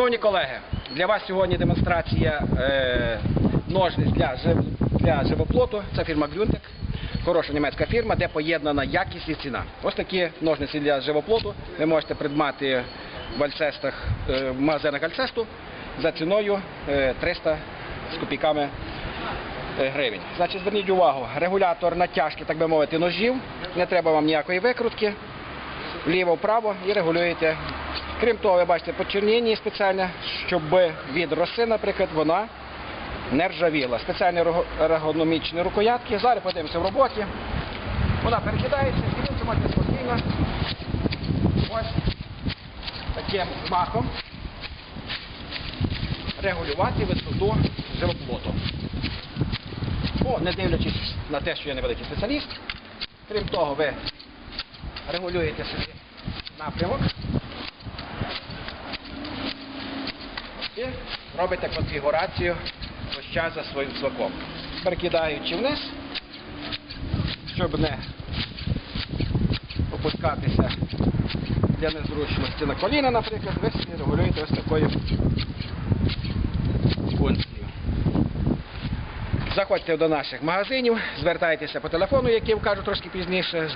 Шановні колеги, для вас сьогодні демонстрація е, ножниць для, для живоплоту. Це фірма Грюнтек, хороша німецька фірма, де поєднана якість і ціна. Ось такі ножниці для живоплоту ви можете придбати в Альцестах, е, в магазинах Альцесту за ціною е, 300 з копійками е, гривень. Значить, зверніть увагу, регулятор натяжки, так би мовити, ножів. Не треба вам ніякої викрутки. Вліво-вправо і регулюєте. Крім того, ви бачите почерніння спеціальне, щоб від роси, наприклад, вона не ржавіла. Спеціальні ергономічні рукоятки. Зараз подивимося в роботі. Вона перекидається, і це спокійно. Ось таким махом регулювати висоту живоплоту. О, не дивлячись на те, що я невеликий спеціаліст. Крім того, ви регулюєте собі напрямок і робите конфігурацію площа за своїм смаком. Перекидаючи вниз, щоб не опускатися для незручності на коліна, наприклад, ви регулюєте ось такою функцією. Заходьте до наших магазинів, звертайтеся по телефону, який вкажу трошки пізніше.